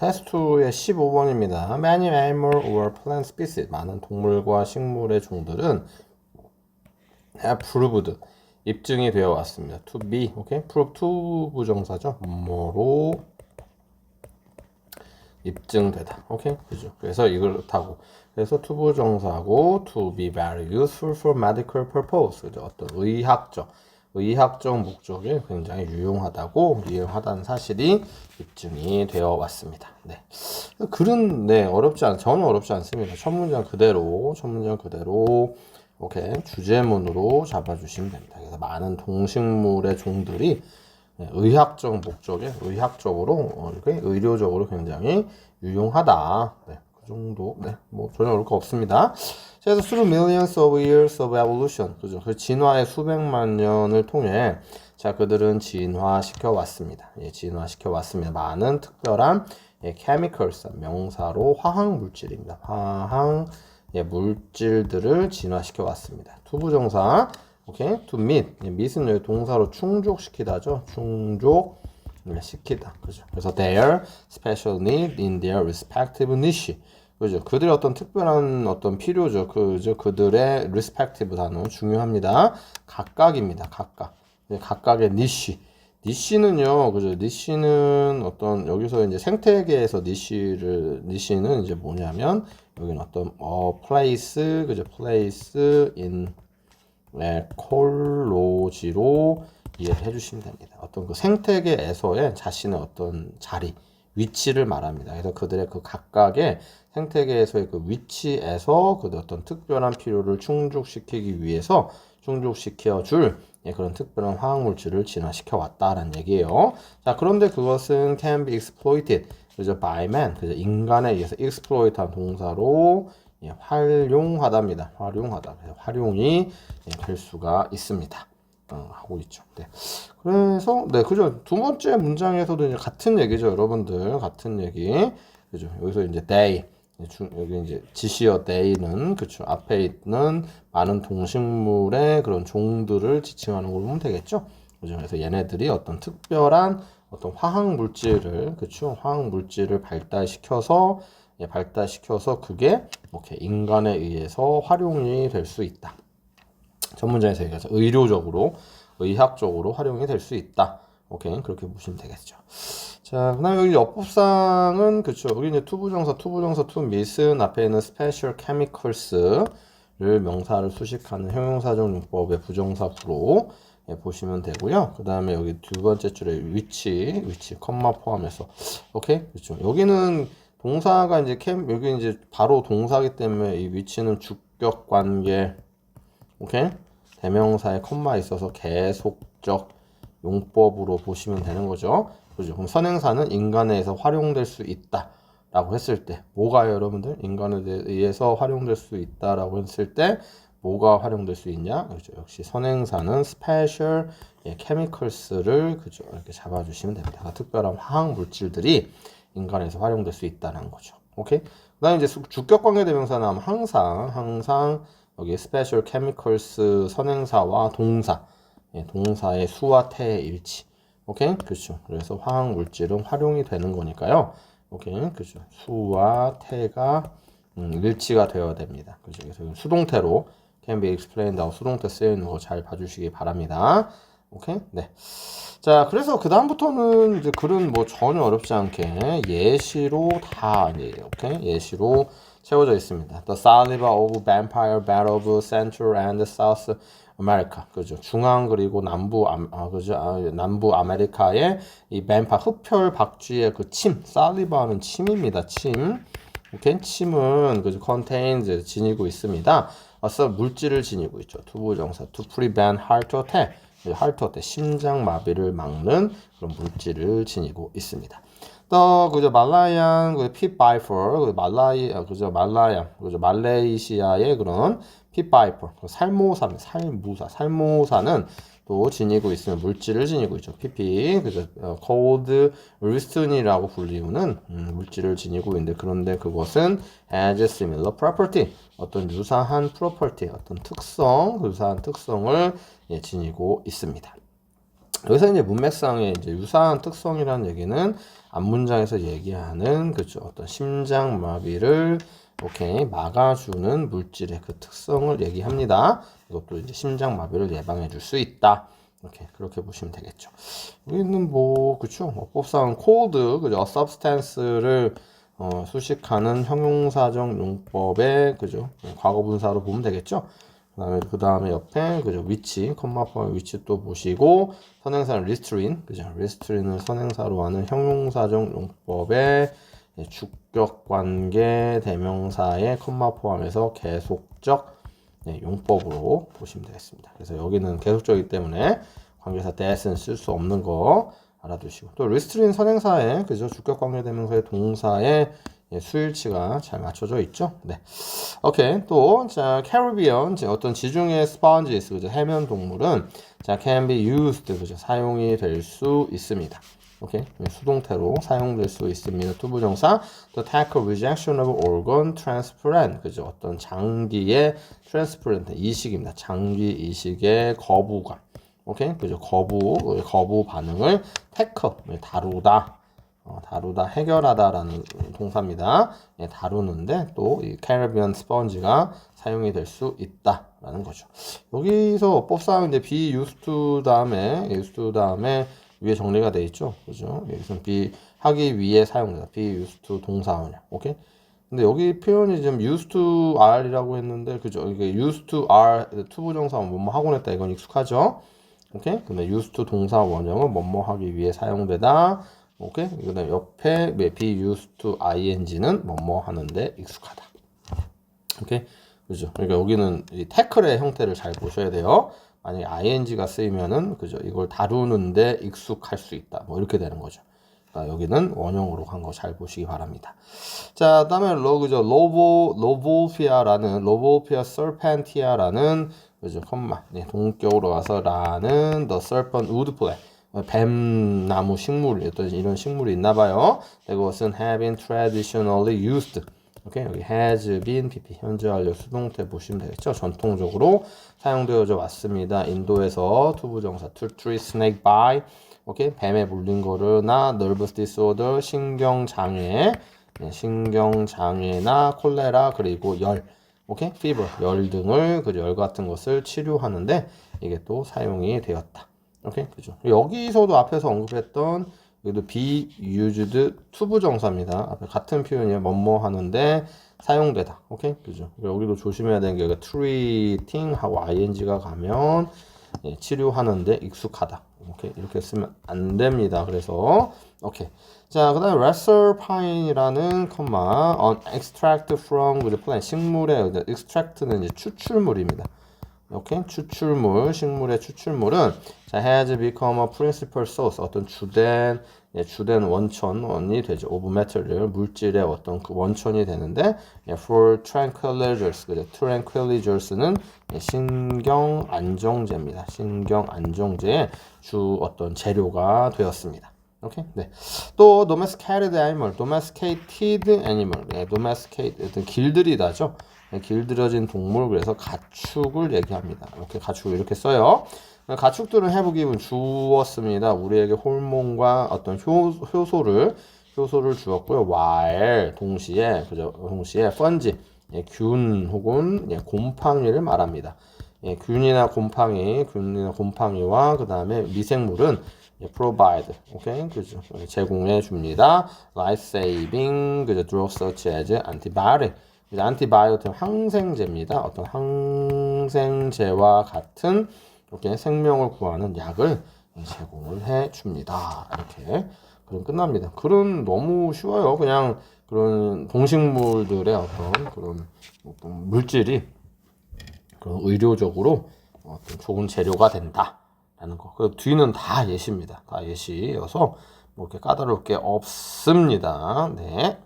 테스트 2의 15번입니다. Many animal or plant species 많은 동물과 식물의 종들은 have proved 입증이 되어 왔습니다. to be 오케이 prove to 부정사죠. 뭐로 입증되다. 오케이 그죠. 그래서 이걸 타고 그래서 to 부정사고 to be very useful for medical purpose 그죠. 어떤 의학적 의학적 목적에 굉장히 유용하다고 유용하다는 사실이 입증이 되어 왔습니다. 네. 글은 네 어렵지 않 전혀 어렵지 않습니다. 첫 문장 그대로 첫 문장 그대로 오케이 주제문으로 잡아주시면 됩니다. 그래서 많은 동식물의 종들이 네, 의학적 목적에 의학적으로 어, 이렇게 의료적으로 굉장히 유용하다. 네, 그 정도. 네, 뭐 전혀 어려울 거 없습니다. 그래서 through millions of years of evolution, 그죠? 그 진화의 수백만 년을 통해 자 그들은 진화시켜 왔습니다. 예, 진화시켜 왔습니다. 많은 특별한 예, chemicals 명사로 화학 물질입니다. 화학 예, 물질들을 진화시켜 왔습니다. 투부정사 오케이 to meet 예, meet은 여기 동사로 충족시키다죠. 충족 네, 시키다 그죠. 그래서 their special need in their respective niche 그죠. 그들의 어떤 특별한 어떤 필요죠. 그죠. 그들의 respective 단어 중요합니다. 각각입니다. 각각. 네, 각각의 니시. 니시는요, 그죠. 니시는 어떤, 여기서 이제 생태계에서 니시를, 니시는 이제 뭐냐면, 여기는 어떤, 어, place, 그죠. place in 에콜로지로 이해를 해주시면 됩니다. 어떤 그 생태계에서의 자신의 어떤 자리, 위치를 말합니다. 그래서 그들의 그 각각의 생태계에서의 그 위치에서 그 어떤 특별한 필요를 충족시키기 위해서 충족시켜 줄 예, 그런 특별한 화학 물질을 진화시켜 왔다라는 얘기예요. 자, 그런데 그것은 can be exploited. 그죠? by man. 그죠? 인간에 의해서 exploit한 동사로 예, 활용하답니다. 활용하다. 활용이 예, 될 수가 있습니다. 어, 하고 있죠. 네. 그래서 네, 그죠. 두 번째 문장에서도 이제 같은 얘기죠, 여러분들. 같은 얘기. 그죠. 여기서 이제 they 여기 이제 지시어 day는 그쵸 앞에 있는 많은 동식물의 그런 종들을 지칭하는 걸 보면 되겠죠. 그죠. 그래서 얘네들이 어떤 특별한 어떤 화학 물질을 그쵸 화학 물질을 발달시켜서 예, 발달시켜서 그게 이렇게 인간에 의해서 활용이 될 수 있다. 전문자에서 얘기해서 의료적으로 의학적으로 활용이 될 수 있다. 오케이 그렇게 보시면 되겠죠. 자, 그 다음 여기 옆부상은 그쵸. 여기 이제 투부정사, 투부정사, 투미슨 앞에 있는 special chemicals를 명사를 수식하는 형용사적 용법의 부정사구로 예, 보시면 되고요. 그 다음에 여기 두 번째 줄에 위치, 위치, 컴마 포함해서 오케이 그렇죠. 여기는 동사가 이제 캠 여기 이제 바로 동사기 때문에 이 위치는 주격 관계 오케이? 대명사에 컴마 있어서 계속적 용법으로 보시면 되는 거죠. 그죠? 그럼 선행사는 인간에 의해서 활용될 수 있다. 라고 했을 때 뭐가요 여러분들? 인간에 의해서 활용될 수 있다라고 했을 때 뭐가 활용될 수 있냐? 그렇죠? 역시 선행사는 special 예, chemicals를 그죠? 이렇게 잡아주시면 됩니다. 특별한 화학 물질들이 인간에서 활용될 수 있다는 거죠. 오케이? 그다음에 이제 주격 관계 대명사는 하면 항상 항상 여기 special chemicals 선행사와 동사 예, 동사의 수와 태의 일치 오케이? 그렇죠. 그래서 화학 물질은 활용이 되는 거니까요. 오케이? 그렇죠. 수와 태가 음, 일치가 되어야 됩니다. 그렇죠. 그래서 수동태로 can be explained 하고 수동태 쓰여 있는 거 잘 봐주시기 바랍니다. 오케이? 네. 자, 그래서 그 다음부터는 이제 글은 뭐 전혀 어렵지 않게 예시로 다 아니에요. 오케이? 예시로 채워져 있습니다. The saliva of vampire bat of Central and South 아메리카 그죠? 중앙 그리고 남부 아 그죠? 아, 남부 아메리카의 이 뱀파 흡혈 박쥐의 그침 살리바는 침입니다 침. 오케이 침은 그죠? contains 지니고 있습니다. 어서 물질을 지니고 있죠. 투부정사 to prevent heart attack heart attack 심장 마비를 막는 그런 물질을 지니고 있습니다. 또 그저 말라양 그 핏바이퍼 그 말라이 아, 그저 말라양 그저 말레이시아의 그런 핏바이퍼 그 살모사 살무사 살모사는 또 지니고 있으면 물질을 지니고 있죠. PP 그저 어, cold 르스틴이라고 불리우는 음, 물질을 지니고 있는데 그런데 그것은 has similar property 어떤 유사한 property 어떤 특성 유사한 특성을 예, 지니고 있습니다. 여기서 이제 문맥상의 이제 유사한 특성이라는 얘기는 앞 문장에서 얘기하는 그죠? 어떤 심장 마비를 오케이 막아주는 물질의 그 특성을 얘기합니다. 이것도 이제 심장 마비를 예방해 줄 수 있다. 이렇게 그렇게 보시면 되겠죠. 여기는 뭐 그쵸 어법상 cold 그죠 substance를 어, 수식하는 형용사적 용법의 그죠 과거 분사로 보면 되겠죠. 그다음에 그 다음에 옆에 그죠 위치 컴마 포함 위치 또 보시고 선행사는 리스트린 그죠 리스트린을 선행사로 하는 형용사적 용법의 예, 주격 관계 대명사의 컴마 포함해서 계속적 네, 용법으로 보시면 되겠습니다. 그래서 여기는 계속적이기 때문에 관계사 that은 쓸 수 없는 거 알아두시고 또 리스트린 선행사에 그죠 주격 관계 대명사의 동사의 예, 수일치가 잘 맞춰져 있죠. 네. 오케이. 또, 자, 캐리비언, 어떤 지중해 스펀지스, 그죠? 해면 동물은, 자, can be used, 그죠? 사용이 될 수 있습니다. 오케이. 수동태로 사용될 수 있습니다. 투부정사, to tackle rejection of organ transplant, 그죠? 어떤 장기의 transplant, 이식입니다. 장기 이식의 거부감. 오케이. 그죠? 거부, 거부 반응을 tackle, 다루다. 어, 다루다, 해결하다라는 동사입니다. 예, 다루는데 또 이 캐리비안 스펀지가 사용이 될 수 있다라는 거죠. 여기서 어법상 이제 be used to 다음에 used to 다음에 위에 정리가 돼 있죠. 그죠? 여기서 be 하기 위해 사용된다. be used to 동사원이야. 오케이? 근데 여기 표현이 좀 used to are이라고 했는데 그죠? 이게 used to are 투부정사 뭐뭐 하곤 했다 이건 익숙하죠? 오케이? 근데 used to 동사 원형은 뭐뭐 하기 위해 사용되다. 오케이? 그다음 옆에 be used to ing는 뭐뭐 하는데 익숙하다. 오케이? 그죠? 그러니까 여기는 이 태클의 형태를 잘 보셔야 돼요. 만약에 ing가 쓰이면은 그죠? 이걸 다루는데 익숙할 수 있다. 뭐 이렇게 되는 거죠. 그러니까 여기는 원형으로 간거잘 보시기 바랍니다. 자, 그다음에 로 그죠? 로보 로보피아라는 로보피아 serpentia라는 그죠? 컴마. 네, 동격으로 와서 라는 the serpent play. 뱀나무 식물 이런 식물이 있나 봐요. 그것은 been traditionally used. 오케이 여기 has been pp 현재 완료 수동태 보시면 되겠죠. 전통적으로 사용되어져 왔습니다. 인도에서 투부정사 to treat snake by 오케이 뱀에 물린 거를나 nervous disorder 신경 장애 네, 신경 장애나 콜레라 그리고 열 오케이 fever 열 등을 그 열 같은 것을 치료하는데 이게 또 사용이 되었다. 오케이 그죠 여기서도 앞에서 언급했던 여기도 be used 투부정사입니다. 앞에 같은 표현이 뭐뭐 하는데 사용되다. 오케이? 그죠? 여기도 조심해야 되는 게 treating 하고 ing가 가면 예, 치료하는데 익숙하다. 오케이? 이렇게 쓰면 안 됩니다. 그래서 오케이. 자 그다음에 reserpine이라는 컴마 on extract from plant 식물의 extract는 이제 추출물입니다 오케이 추출물 식물의 추출물은 자 has become a principal source 어떤 주된 예, 주된 원천이 되죠 of material 물질의 어떤 그 원천이 되는데 예, for tranquilizers 그죠 tranquilizers는 예, 신경 안정제입니다 신경 안정제의 주 어떤 재료가 되었습니다. 오케이. 네. 또 domesticated animal, domesticated animal, 네, domesticated 어떤 길들이다죠. 네, 길들여진 동물 그래서 가축을 얘기합니다. 이렇게 가축을 이렇게 써요. 가축들은 해부기분 주었습니다. 우리에게 호르몬과 어떤 효, 효소를 효소를 주었고요. while 동시에 그죠? 동시에 펀지 예, 균 혹은 예, 곰팡이를 말합니다. 예, 균이나 곰팡이, 균이나 곰팡이와 그 다음에 미생물은 예, provide, 오케이, 그죠? 제공해 줍니다. life saving, 그죠? drugs such as antibiotic. 이제 antibiotic 항생제입니다. 어떤 항생제와 같은 이렇게 생명을 구하는 약을 제공을 해 줍니다. 이렇게 그럼 끝납니다. 글은 너무 쉬워요. 그냥 그런 동식물들의 어떤 그런 어떤 물질이 그런 의료적으로 어떤 좋은 재료가 된다라는 거. 그 뒤는 다 예시입니다. 다 예시여서 뭐 이렇게 까다로울 게 없습니다. 네.